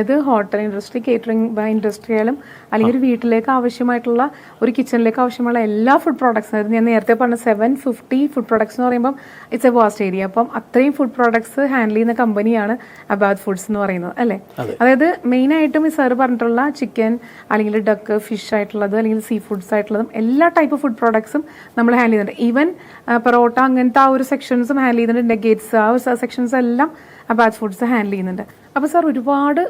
അത് hotel industry catering industry ആയാലും അല്ലെങ്കിൽ ഒരു വീട്ടിലേക്ക് ആവശ്യമായിട്ടുള്ള ഒരു കിച്ചണിലേക്ക് ആവശ്യമുള്ള എല്ലാ ഫുഡ് പ്രോഡക്ട്സ് അതായത് ഞാൻ നേരത്തെ പറഞ്ഞ സെവൻ ഫിഫ്റ്റി ഫുഡ് പ്രോഡക്ട്സ് എന്ന് പറയുമ്പോൾ ഇറ്റ്സ് എ വാസ്റ്റ് ഏരിയ അപ്പം അത്രയും ഫുഡ് പ്രോഡക്ട്സ് ഹാൻഡിൽ ചെയ്യുന്ന കമ്പനിയാണ് അബാദ് ഫുഡ്സ് എന്ന് പറയുന്നത് അല്ലേ? അതായത് മെയിൻ ആയിട്ടും ഈ സാർ പറഞ്ഞിട്ടുള്ള ചിക്കൻ അല്ലെങ്കിൽ ഡക്ക് ഫിഷ് ആയിട്ടുള്ളത് അല്ലെങ്കിൽ സീ ഫുഡ്സ് ആയിട്ടുള്ളതും എല്ലാ ടൈപ്പ് ഫുഡ് പ്രോഡക്ട്സും നമ്മൾ ഹാൻഡിൽ ചെയ്യുന്നുണ്ട്. ഈവൻ പൊറോട്ട അങ്ങനത്തെ ആ ഒരു സെക്ഷൻസും ഹാൻഡിൽ ചെയ്യുന്നുണ്ട്. നെഗേറ്റ്സ് ആ ഒരു സെക്ഷൻസ് എല്ലാം അബാദ് ഫുഡ്സ് ഹാൻഡിൽ ചെയ്യുന്നുണ്ട്. അപ്പോൾ സാർ ഒരുപാട്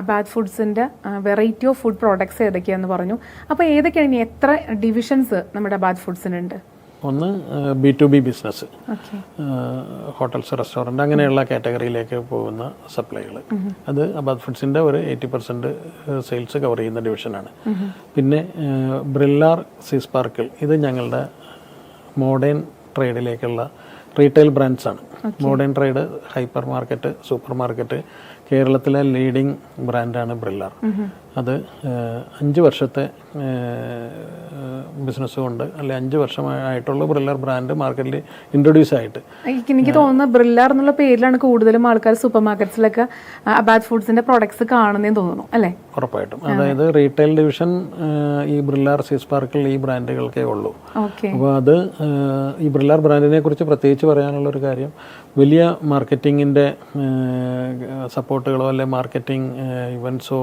അബാദ് ഫുഡ്സിന്റെ വെറൈറ്റി ഓഫ് ഫുഡ് പ്രോഡക്ട്സ് ഏതൊക്കെയാണെന്ന് പറഞ്ഞു. അപ്പോൾ ഏതൊക്കെയാണ് ഇനി എത്ര ഡിവിഷൻസ് നമ്മുടെ അബാദ് ഫുഡ്സിനുണ്ട് ഒന്ന് B to B business hotels restaurant അങ്ങനെയുള്ള കാറ്റഗറിയിലേക്ക് പോകുന്ന സപ്ലൈകൾ. അത് അബാദ് ഫുഡ്സിന്റെ ഒരു എയ്റ്റി പെർസെന്റ് സെയിൽസ് കവർ ചെയ്യുന്ന ഡിവിഷനാണ് പിന്നെ ബ്രില്ലാർ സീ സ്പാർക്കിൾ ഇത് ഞങ്ങളുടെ മോഡേൺ ട്രേഡിലേക്കുള്ള retail ബ്രാൻഡ്സാണ് modern trade hyper market super market കേരളത്തിലെ ലീഡിംഗ് ബ്രാൻഡാണ് ബ്രില്ലർ അത് അഞ്ച് വർഷത്തെ ബിസിനസ് കൊണ്ട് അല്ലെ അഞ്ച് വർഷമായിട്ടുള്ള ബ്രില്ലർ ബ്രാൻഡ് മാർക്കറ്റിൽ ഇൻട്രൊഡ്യൂസ് ആയിട്ട്. എനിക്ക് എനിക്ക് തോന്നുന്നു ബ്രില്ലാർ എന്നുള്ള പേരിലാണ് കൂടുതലും ആൾക്കാർ സൂപ്പർ മാർക്കറ്റ്സിലൊക്കെ അബാദ് ഫുഡ്സിന്റെ പ്രോഡക്ട്സ് കാണുന്നതെന്ന് തോന്നുന്നു അല്ലേ? ഉറപ്പായിട്ടും. അതായത് റീറ്റെയിൽ ഡിവിഷൻ ഈ ബ്രില്ലർ സീസ് പാർക്കിൽ ഈ ബ്രാൻഡുകൾക്കേ ഉള്ളൂ. അപ്പോൾ അത് ഈ ബ്രില്ലർ ബ്രാൻഡിനെ കുറിച്ച് പ്രത്യേകിച്ച് പറയാനുള്ള ഒരു കാര്യം വലിയ മാർക്കറ്റിങ്ങിന്റെ സപ്പോർട്ടുകളോ അല്ലെ മാർക്കറ്റിംഗ് ഇവൻസോ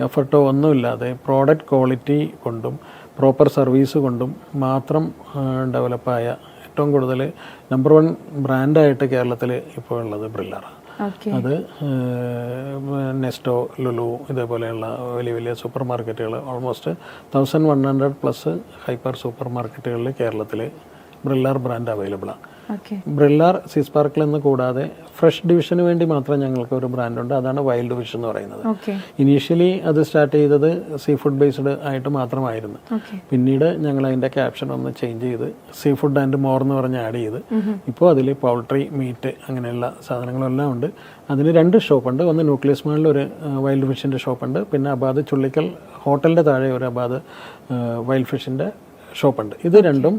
എഫർട്ടോ ഒന്നുമില്ലാതെ പ്രോഡക്റ്റ് ക്വാളിറ്റി കൊണ്ടും പ്രോപ്പർ സർവീസ് കൊണ്ടും മാത്രം ഡെവലപ്പായ ഏറ്റവും കൂടുതൽ നമ്പർ വൺ ബ്രാൻഡായിട്ട് കേരളത്തിൽ ഇപ്പോൾ ഉള്ളത് ബ്രില്ലറാണ് അത് നെസ്റ്റോ ലുലു ഇതേപോലെയുള്ള വലിയ വലിയ സൂപ്പർ മാർക്കറ്റുകൾ almost thousand one hundred plus hyper super മാർക്കറ്റുകളിൽ കേരളത്തിൽ ബ്രില്ലാർ ബ്രാൻഡ് അവൈലബിൾ ആണ്. ബ്രില്ലാർ സീസ് പാർക്കിൽ നിന്ന് കൂടാതെ ഫ്രഷ് ഡിവിഷന് വേണ്ടി മാത്രം ഞങ്ങൾക്ക് ഒരു ബ്രാൻഡുണ്ട് അതാണ് വൈൽഡ് ഫിഷ് എന്ന് പറയുന്നത്. ഇനീഷ്യലി അത് സ്റ്റാർട്ട് ചെയ്തത് സീ ഫുഡ് ബേസ്ഡ് ആയിട്ട് മാത്രമായിരുന്നു. പിന്നീട് ഞങ്ങൾ അതിന്റെ ക്യാപ്ഷൻ ഒന്ന് ചേഞ്ച് ചെയ്ത് സീ ഫുഡ് ആൻഡ് മോർ എന്ന് പറഞ്ഞ് ആഡ് ചെയ്ത്. ഇപ്പോൾ അതിൽ പൗൾട്രി മീറ്റ് അങ്ങനെയുള്ള സാധനങ്ങളെല്ലാം ഉണ്ട്. അതിന് രണ്ട് ഷോപ്പുണ്ട് ഒന്ന് ന്യൂക്ലിയസ് മാളിൽ ഒരു വൈൽഡ് ഫിഷിന്റെ ഷോപ്പുണ്ട് പിന്നെ അബാദ് ചുള്ളിക്കൽ ഹോട്ടലിന്റെ താഴെ ഒരു അബാദ് വൈൽഡ് ഫിഷിന്റെ ഷോപ്പുണ്ട്. ഇത് രണ്ടും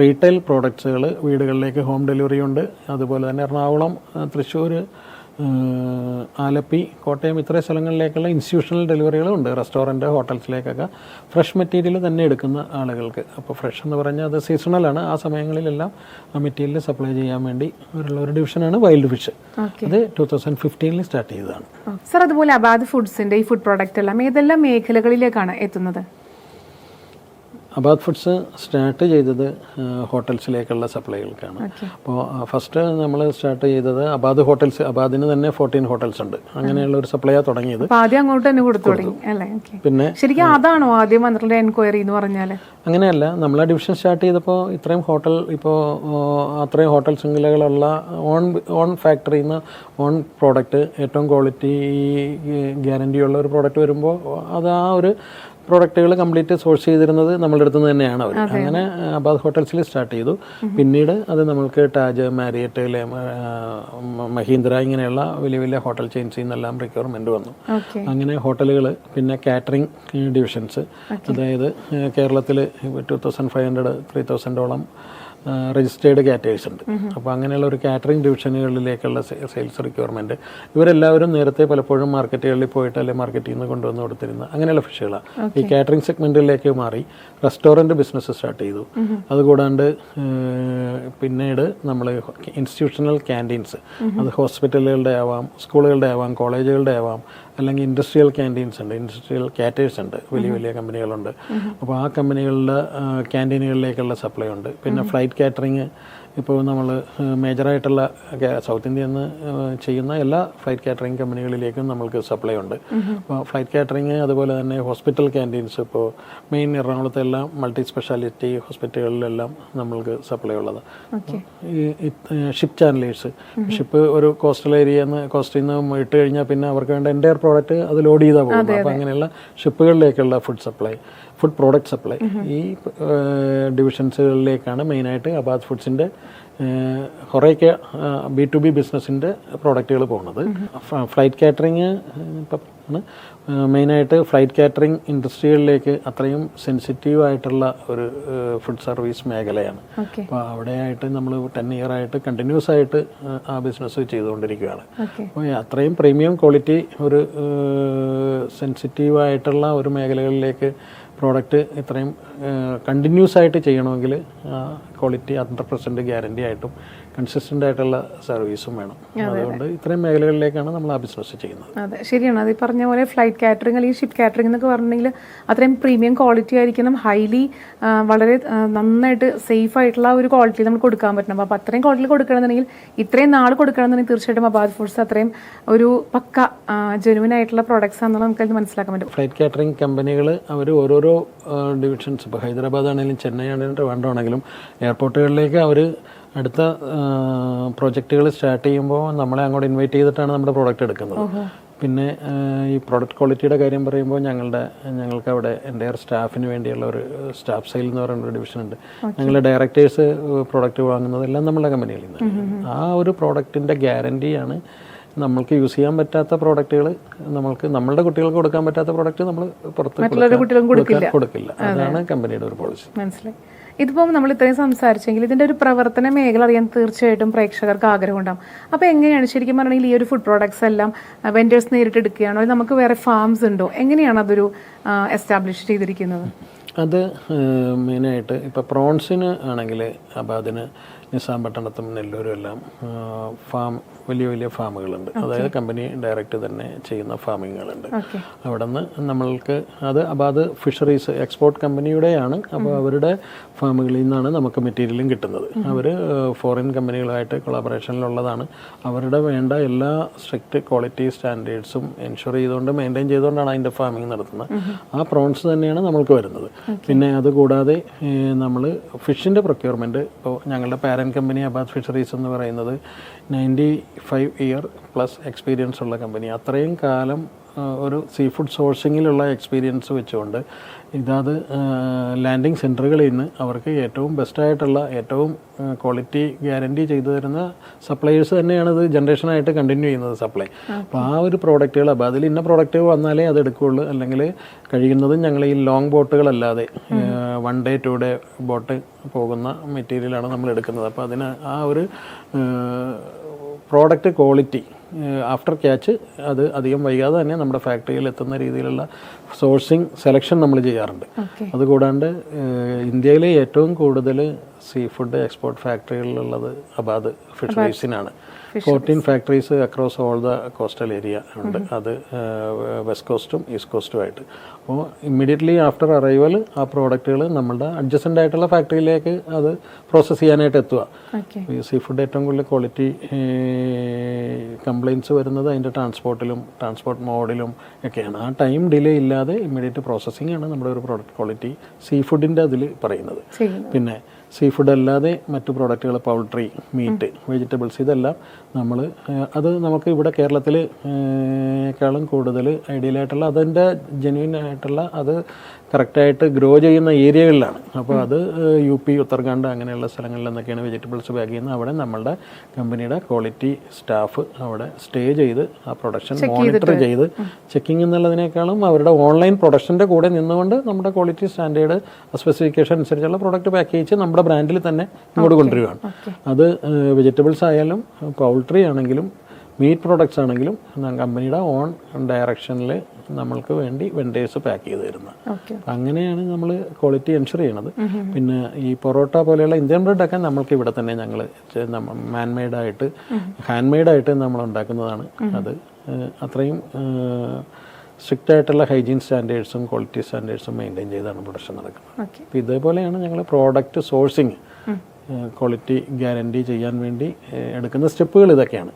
റീറ്റെയിൽ പ്രോഡക്റ്റ്സുകൾ വീടുകളിലേക്ക് ഹോം ഡെലിവറി ഉണ്ട് അതുപോലെ തന്നെ എറണാകുളം തൃശ്ശൂർ ആലപ്പി കോട്ടയം ഇത്രയും സ്ഥലങ്ങളിലേക്കുള്ള ഇൻസ്റ്റിറ്റ്യൂഷണൽ ഡെലിവറികളും ഉണ്ട്. റെസ്റ്റോറന്റ് ഹോട്ടൽസിലേക്കൊക്കെ ഫ്രഷ് മെറ്റീരിയൽ തന്നെ എടുക്കുന്ന ആളുകൾക്ക്. അപ്പോൾ ഫ്രഷ് എന്ന് പറഞ്ഞാൽ അത് സീസണലാണ് ആ സമയങ്ങളിലെല്ലാം ആ മെറ്റീരിയൽ സപ്ലൈ ചെയ്യാൻ വേണ്ടി ഉള്ള ഒരു ഡിവിഷനാണ് വൈൽഡ് ഫിഷ് ഇത് അത് ടൂ തൗസൻഡ് ഫിഫ്റ്റീനിൽ സ്റ്റാർട്ട് ചെയ്തതാണ്. സർ അതുപോലെ അബാദ് ഫുഡ്സിന്റെ ഈ ഫുഡ് പ്രോഡക്റ്റ് എല്ലാം ഏതെല്ലാം മേഖലകളിലേക്കാണ് എത്തുന്നത്? അബാദ് ഫുഡ്സ് സ്റ്റാർട്ട് ചെയ്തത് ഹോട്ടൽസിലേക്കുള്ള സപ്ലൈകൾക്കാണ്. അപ്പോൾ ഫസ്റ്റ് നമ്മൾ സ്റ്റാർട്ട് ചെയ്തത് അബാദ് ഹോട്ടൽസ് അബാദിന് തന്നെ ഫോർട്ടീൻ ഹോട്ടൽസ് ഉണ്ട്. അങ്ങനെയുള്ള ഒരു സപ്ലൈയാണ് തുടങ്ങിയത്. ആദ്യം അങ്ങോട്ട് തന്നെ കൊടുത്തു തുടങ്ങി അല്ലേ? പിന്നെ ശരിക്കും അതാണോ ആദ്യം വന്നിട്ടുള്ള എൻക്വയറി എന്ന് പറഞ്ഞാൽ അങ്ങനെയല്ല നമ്മൾ ആ ഡിവിഷൻ സ്റ്റാർട്ട് ചെയ്തപ്പോൾ ഇത്രയും ഹോട്ടൽ ഇപ്പോൾ അത്രയും ഹോട്ടൽ ശൃംഖലകളുള്ള ഓൺ ഓൺ ഫാക്ടറിയിൽ നിന്ന് ഓൺ പ്രോഡക്റ്റ് ഏറ്റവും ക്വാളിറ്റി ഗ്യാരണ്ടി ഉള്ള ഒരു പ്രോഡക്റ്റ് വരുമ്പോൾ അത് ആ ഒരു പ്രോഡക്റ്റുകൾ കംപ്ലീറ്റ് സോഴ്സ് ചെയ്തിരുന്നത് നമ്മളുടെ അടുത്ത് നിന്ന് തന്നെയാണ് അവർ. അങ്ങനെ അബാദ് ഹോട്ടൽസിൽ സ്റ്റാർട്ട് ചെയ്തു. പിന്നീട് അത് നമ്മൾക്ക് ടാജ് മാരിയറ്റ് മഹീന്ദ്ര ഇങ്ങനെയുള്ള വലിയ വലിയ ഹോട്ടൽ ചെയിൻസിൽ നിന്നെല്ലാം റിക്വയർമെന്റ് വന്നു. അങ്ങനെ ഹോട്ടലുകൾ പിന്നെ കാറ്ററിംഗ് ഡിവിഷൻസ് അതായത് കേരളത്തിൽ two thousand five hundred three തൗസൻഡോളം registered caterers ഉണ്ട്. അപ്പോൾ അങ്ങനെയുള്ള ഒരു കാറ്ററിംഗ് ഡിവിഷനുകളിലേക്കുള്ള സെയിൽസ് റിക്വയർമെന്റ് ഇവരെല്ലാവരും നേരത്തെ പലപ്പോഴും മാർക്കറ്റുകളിൽ പോയിട്ട് അല്ലെങ്കിൽ മാർക്കറ്റിൽ നിന്ന് കൊണ്ടുവന്ന് കൊടുത്തിരുന്ന അങ്ങനെയുള്ള ഫിഷുകളാണ് ഈ കാറ്ററിംഗ് സെഗ്മെന്റിലേക്ക് മാറി റെസ്റ്റോറന്റ് ബിസിനസ് സ്റ്റാർട്ട് ചെയ്തു. അതുകൂടാണ്ട് പിന്നീട് നമ്മൾ ഇൻസ്റ്റിറ്റ്യൂഷണൽ ക്യാന്റീൻസ് അത് ഹോസ്പിറ്റലുകളുടെ ആവാം സ്കൂളുകളുടെ ആവാം കോളേജുകളുടെ ആവാം അല്ലെങ്കിൽ ഇൻഡസ്ട്രിയൽ ക്യാന്റീൻസ് ഉണ്ട് ഇൻഡസ്ട്രിയൽ കാറ്റേഴ്സ് ഉണ്ട് വലിയ വലിയ കമ്പനികളുണ്ട്. അപ്പോൾ ആ കമ്പനികളുടെ ക്യാന്റീനുകളിലേക്കുള്ള സപ്ലൈ ഉണ്ട്. പിന്നെ ഫ്ലൈറ്റ് കാറ്ററിങ് ഇപ്പോൾ നമ്മൾ മേജറായിട്ടുള്ള സൗത്ത് ഇന്ത്യയിൽ നിന്ന് ചെയ്യുന്ന എല്ലാ ഫ്ലൈറ്റ് കാറ്ററിംഗ് കമ്പനികളിലേക്കും നമ്മൾക്ക് സപ്ലൈ ഉണ്ട്. അപ്പോൾ ഫ്ലൈറ്റ് കാറ്ററിംഗ് അതുപോലെ തന്നെ ഹോസ്പിറ്റൽ ക്യാന്റീൻസ് ഇപ്പോൾ മെയിൻ എറണാകുളത്തെ എല്ലാം മൾട്ടി സ്പെഷ്യാലിറ്റി ഹോസ്പിറ്റലുകളിലെല്ലാം നമ്മൾക്ക് സപ്ലൈ ഉള്ളത്. ഈ ഷിപ്പ് ചാനലേഴ്സ്. ഷിപ്പ് ഒരു കോസ്റ്റൽ ഏരിയ കോസ്റ്റിൽ നിന്ന് ഇട്ട് കഴിഞ്ഞാൽ പിന്നെ അവർക്ക് വേണ്ട എന്റെ പ്രോഡക്റ്റ് അത് ലോഡ് ചെയ്താൽ പോകും. അപ്പോൾ അങ്ങനെയുള്ള ഷിപ്പുകളിലേക്കുള്ള food supply. Food product supply. ഈ ഡിവിഷൻസുകളിലേക്കാണ് മെയിനായിട്ട് അബാദ് ഫുഡ്സിന്റെ കുറേയൊക്കെ ബി ടു ബി ബിസിനസ്സിന്റെ പ്രോഡക്റ്റുകൾ പോകുന്നത്. ഫ്ലൈറ്റ് കാറ്ററിങ് ഇപ്പം ആണ് മെയിനായിട്ട് ഫ്ലൈറ്റ് കാറ്ററിംഗ് ഇൻഡസ്ട്രികളിലേക്ക് അത്രയും സെൻസിറ്റീവ് ആയിട്ടുള്ള ഒരു ഫുഡ് സർവീസ് മേഖലയാണ്. അപ്പോൾ അവിടെയായിട്ട് നമ്മൾ ടെൻ ഇയർ ആയിട്ട് കണ്ടിന്യൂസ് ആയിട്ട് ആ, ആ ബിസിനസ് ചെയ്തുകൊണ്ടിരിക്കുകയാണ്. അപ്പോൾ അത്രയും പ്രീമിയം ക്വാളിറ്റി ഒരു സെൻസിറ്റീവ് ആയിട്ടുള്ള ഒരു മേഖലകളിലേക്ക് പ്രോഡക്റ്റ് ഇത്രയും കണ്ടിന്യൂസ് ആയിട്ട് ചെയ്യണമെങ്കിൽ ക്വാളിറ്റി ഹൺഡ്രഡ് പെർസെന്റ് ഗ്യാരണ്ടി ആയിട്ടും കൺസിസ്റ്റന്റ് ആയിട്ടുള്ള സർവീസും വേണം. അതുകൊണ്ട് ഇത്രയും മേഖലകളിലേക്കാണ് നമ്മൾ ആ ബിസിനസ് ചെയ്യുന്നത്. അതെ ശരിയാണ്. അത് ഈ പറഞ്ഞ പോലെ ഫ്ലൈറ്റ് കാറ്ററിംഗ് അല്ലെങ്കിൽ ഷിപ്പ് കാറ്ററിംഗ് എന്നൊക്കെ പറഞ്ഞിട്ടുണ്ടെങ്കിൽ അത്രയും പ്രീമിയം ക്വാളിറ്റി ആയിരിക്കണം. ഹൈലി വളരെ നന്നായിട്ട് സേഫ് ആയിട്ടുള്ള ഒരു ക്വാളിറ്റി നമ്മൾ കൊടുക്കാൻ പറ്റണം. അപ്പോൾ അത്രയും ക്വാളിറ്റി കൊടുക്കണമെന്നുണ്ടെങ്കിൽ ഇത്രയും നാൾ കൊടുക്കണമെന്നുണ്ടെങ്കിൽ തീർച്ചയായിട്ടും അബാദ് ഫുഡ്സ് അത്രയും ഒരു പക്ക ജെനുവിൻ ആയിട്ടുള്ള പ്രോഡക്ട്സ് ആണെന്ന് നമുക്ക് മനസ്സിലാക്കാൻ പറ്റും. ഫ്ലൈറ്റ് കാറ്ററിംഗ് കമ്പനികൾ അവർ ഓരോരോ ഡിവിഷൻസ് ഇപ്പോൾ ഹൈദരാബാദ് ആണെങ്കിലും ചെന്നൈ ആണെങ്കിലും ട്രിവാൻഡ്രം എയർപോർട്ടുകളിലേക്ക് അവർ അടുത്ത പ്രൊജക്റ്റുകൾ സ്റ്റാർട്ട് ചെയ്യുമ്പോൾ നമ്മളെ അങ്ങോട്ട് ഇൻവൈറ്റ് ചെയ്തിട്ടാണ് നമ്മുടെ പ്രോഡക്റ്റ് എടുക്കുന്നത്. പിന്നെ ഈ പ്രോഡക്റ്റ് ക്വാളിറ്റിയുടെ കാര്യം പറയുമ്പോൾ ഞങ്ങളുടെ ഞങ്ങൾക്ക് അവിടെ എന്റെ സ്റ്റാഫിന് വേണ്ടിയുള്ള ഒരു സ്റ്റാഫ് സെയിൽ എന്ന് പറയുന്ന ഒരു ഡിവിഷൻ ഉണ്ട്. ഞങ്ങളുടെ ഡയറക്ടേഴ്സ് പ്രോഡക്റ്റ് വാങ്ങുന്നതെല്ലാം നമ്മളുടെ കമ്പനിയിൽ നിന്ന്. ആ ഒരു പ്രോഡക്റ്റിന്റെ ഗ്യാരണ്ടിയാണ് നമ്മൾക്ക് യൂസ് ചെയ്യാൻ പറ്റാത്ത പ്രോഡക്റ്റുകൾ നമ്മൾക്ക് നമ്മളുടെ കുട്ടികൾക്ക് കൊടുക്കാൻ പറ്റാത്ത പ്രോഡക്റ്റ് നമ്മൾ പുറത്ത്. കൊടുക്കില്ല. അതാണ് കമ്പനിയുടെ ഒരു പോളിസി. മനസ്സിലായി. ഇതിപ്പം നമ്മൾ ഇത്രയും സംസാരിച്ചെങ്കിൽ ഇതിന്റെ ഒരു പ്രവർത്തന മേഖല അറിയാൻ തീർച്ചയായിട്ടും പ്രേക്ഷകർക്ക് ആഗ്രഹം ഉണ്ടാകും അപ്പോൾ എങ്ങനെയാണ് ശരിക്കും പറഞ്ഞാൽ ഈ ഒരു ഫുഡ് പ്രോഡക്ട്സ് എല്ലാം വെൻഡേഴ്സ് നേരിട്ട് എടുക്കുകയാണോ? നമുക്ക് വേറെ ഫാംസ് ഉണ്ടോ? എങ്ങനെയാണ് അതൊരു എസ്റ്റാബ്ലിഷ് ചെയ്തിരിക്കുന്നത്? അത് മെയിനായിട്ട് ഇപ്പോൾ പ്രോൺസിന് ആണെങ്കിൽ അബാദിന് നിസാംപട്ടണത്തും നെല്ലൂരും എല്ലാം ഫാം വലിയ വലിയ ഫാമുകളുണ്ട്. അതായത് കമ്പനി ഡയറക്റ്റ് തന്നെ ചെയ്യുന്ന ഫാമിങ്ങുകളുണ്ട്. അവിടെ നിന്ന് നമ്മൾക്ക് അത് അപ്പോൾ അത് ഫിഷറീസ് എക്സ്പോർട്ട് കമ്പനിയുടെയാണ്. അപ്പോൾ അവരുടെ ഫാമുകളിൽ നിന്നാണ് നമുക്ക് മെറ്റീരിയലും കിട്ടുന്നത്. അവർ ഫോറിൻ കമ്പനികളുമായിട്ട് കൊളാബറേഷനിലുള്ളതാണ്. അവരുടെ വേണ്ട എല്ലാ സ്ട്രിക്റ്റ് ക്വാളിറ്റി സ്റ്റാൻഡേർഡ്സും എൻഷുർ ചെയ്തുകൊണ്ട് മെയിന്റെയിൻ ചെയ്തുകൊണ്ടാണ് അതിന്റെ ഫാമിംഗ് നടത്തുന്നത്. ആ പ്രോൺസ് തന്നെയാണ് നമ്മൾക്ക് വരുന്നത്. പിന്നെ അതുകൂടാതെ നമ്മൾ ഫിഷിന്റെ പ്രൊക്യൂർമെന്റ് ഇപ്പോൾ ഞങ്ങളുടെ പാരൻ കമ്പനി അബാദ് ഫിഷറീസ് എന്ന് പറയുന്നത് ninety five year plus experience ഉള്ള കമ്പനി അത്രയും കാലം ഒരു സീ ഫുഡ് സോഴ്സിങ്ങിലുള്ള എക്സ്പീരിയൻസ് വെച്ചുകൊണ്ട് ഇതാത് ലാൻഡിംഗ് സെന്ററുകളിൽ നിന്ന് അവർക്ക് ഏറ്റവും ബെസ്റ്റായിട്ടുള്ള ഏറ്റവും ക്വാളിറ്റി ഗ്യാരണ്ടി ചെയ്തു തരുന്ന സപ്ലൈയേഴ്സ് തന്നെയാണ് ഇത് ജനറേഷനായിട്ട് കണ്ടിന്യൂ ചെയ്യുന്നത് സപ്ലൈ അപ്പോൾ ആ ഒരു പ്രോഡക്റ്റുകൾ അപ്പോൾ അതിൽ ഇന്ന പ്രോഡക്റ്റ് വന്നാലേ അത് എടുക്കുകയുള്ളൂ. അല്ലെങ്കിൽ കഴിയുന്നതും ഞങ്ങൾ ഈ long ബോട്ടുകളല്ലാതെ one day two day boat പോകുന്ന മെറ്റീരിയലാണ് നമ്മൾ എടുക്കുന്നത്. അപ്പോൾ അതിന് ആ ഒരു പ്രോഡക്റ്റ് ക്വാളിറ്റി ആഫ്റ്റർ ക്യാച്ച് അത് അധികം വൈകാതെ തന്നെ നമ്മുടെ ഫാക്ടറിയിൽ എത്തുന്ന രീതിയിലുള്ള സോഴ്സിങ് സെലക്ഷൻ നമ്മൾ ചെയ്യാറുണ്ട്. അതുകൂടാണ്ട് ഇന്ത്യയിലെ ഏറ്റവും കൂടുതൽ സീ ഫുഡ് എക്സ്പോർട്ട് ഫാക്ടറികളിലുള്ളത് Abad ഫിഷറീസിനാണ് fourteen factories across all the coastal area ഉണ്ട്. അത് വെസ്റ്റ് കോസ്റ്റും ഈസ്റ്റ് കോസ്റ്റുമായിട്ട് അപ്പോൾ ഇമ്മീഡിയറ്റ്ലി ആഫ്റ്റർ അറൈവൽ ആ പ്രോഡക്റ്റുകൾ നമ്മളുടെ അഡ്ജസ്റ്റന്റ് ആയിട്ടുള്ള ഫാക്ടറിയിലേക്ക് അത് പ്രോസസ്സ് ചെയ്യാനായിട്ട് എത്തുക. ഈ സീ ഫുഡ് ഏറ്റവും കൂടുതൽ ക്വാളിറ്റി കംപ്ലയിൻസ് വരുന്നത് അതിന്റെ ട്രാൻസ്പോർട്ടിലും ട്രാൻസ്പോർട്ട് മോഡിലും ഒക്കെയാണ്. ആ ടൈം ഡിലേ ഇല്ലാതെ ഇമ്മീഡിയറ്റ് പ്രോസസ്സിംഗ് ആണ് നമ്മുടെ ഒരു പ്രോഡക്റ്റ് ക്വാളിറ്റി സീ ഫുഡിന്റെ അതിൽ പറയുന്നത് പിന്നെ സീ ഫുഡ് അല്ലാതെ മറ്റു പ്രോഡക്റ്റുകൾ പൗൾട്രി മീറ്റ് വെജിറ്റബിൾസ് ഇതെല്ലാം നമ്മൾ അത് നമുക്ക് ഇവിടെ കേരളത്തിൽ ക്കാളും കൂടുതൽ ഐഡിയലായിട്ടുള്ള അതിന്റെ ജെന്യൂൻ ആയിട്ടുള്ള അത് കറക്റ്റായിട്ട് ഗ്രോ ചെയ്യുന്ന ഏരിയകളിലാണ്. അപ്പോൾ അത് യു പി ഉത്തരാഖണ്ഡ് അങ്ങനെയുള്ള സ്ഥലങ്ങളിൽ നിന്നൊക്കെയാണ് വെജിറ്റബിൾസ് ബാഗ് ചെയ്യുന്നത്. അവിടെ നമ്മളുടെ കമ്പനിയുടെ ക്വാളിറ്റി സ്റ്റാഫ് അവിടെ സ്റ്റേ ചെയ്ത് ആ പ്രൊഡക്ഷൻ മോണിറ്റർ ചെയ്ത് ചെക്കിംഗ് എന്നുള്ളതിനേക്കാളും അവരുടെ ഓൺലൈൻ പ്രൊഡക്ഷന്റെ കൂടെ നിന്നുകൊണ്ട് നമ്മുടെ ക്വാളിറ്റി സ്റ്റാൻഡേർഡ് സ്പെസിഫിക്കേഷൻ അനുസരിച്ചുള്ള പ്രോഡക്റ്റ് പാക്കേജ് നമ്മുടെ ബ്രാൻഡിൽ തന്നെ ഇങ്ങോട്ട് കൊണ്ടുവരികയാണ്. അത് വെജിറ്റബിൾസ് ആയാലും പൗൾട്രി ആണെങ്കിലും മീറ്റ് പ്രോഡക്ട്സ് ആണെങ്കിലും ഞാൻ കമ്പനിയുടെ ഓൺ ഡയറക്ഷനിൽ നമ്മൾക്ക് വേണ്ടി വെണ്ടേഴ്സ് പാക്ക് ചെയ്ത് തരുന്നത് അങ്ങനെയാണ് നമ്മൾ ക്വാളിറ്റി എൻഷുർ ചെയ്യണത്. പിന്നെ ഈ പൊറോട്ട പോലെയുള്ള ഇന്ത്യൻ ബ്രെഡൊക്കെ നമ്മൾക്ക് ഇവിടെ തന്നെ ഞങ്ങൾ മാൻമെയ്ഡായിട്ട് ഹാൻഡ് മെയ്ഡായിട്ട് നമ്മൾ ഉണ്ടാക്കുന്നതാണ് അത്. അത്രയും സ്ട്രിക്റ്റ് ആയിട്ടുള്ള ഹൈജീൻ സ്റ്റാൻഡേർഡ്സും ക്വാളിറ്റി സ്റ്റാൻഡേർഡ്സും മെയിന്റെയിൻ ചെയ്താണ് പ്രൊഡക്ഷൻ നടക്കുന്നത്. ഇതേപോലെയാണ് ഞങ്ങൾ പ്രോഡക്റ്റ് സോഴ്സിങ് ക്വാളിറ്റി ഗ്യാരണ്ടി ചെയ്യാൻ വേണ്ടി എടുക്കുന്ന സ്റ്റെപ്പുകൾ ഇതൊക്കെയാണ്.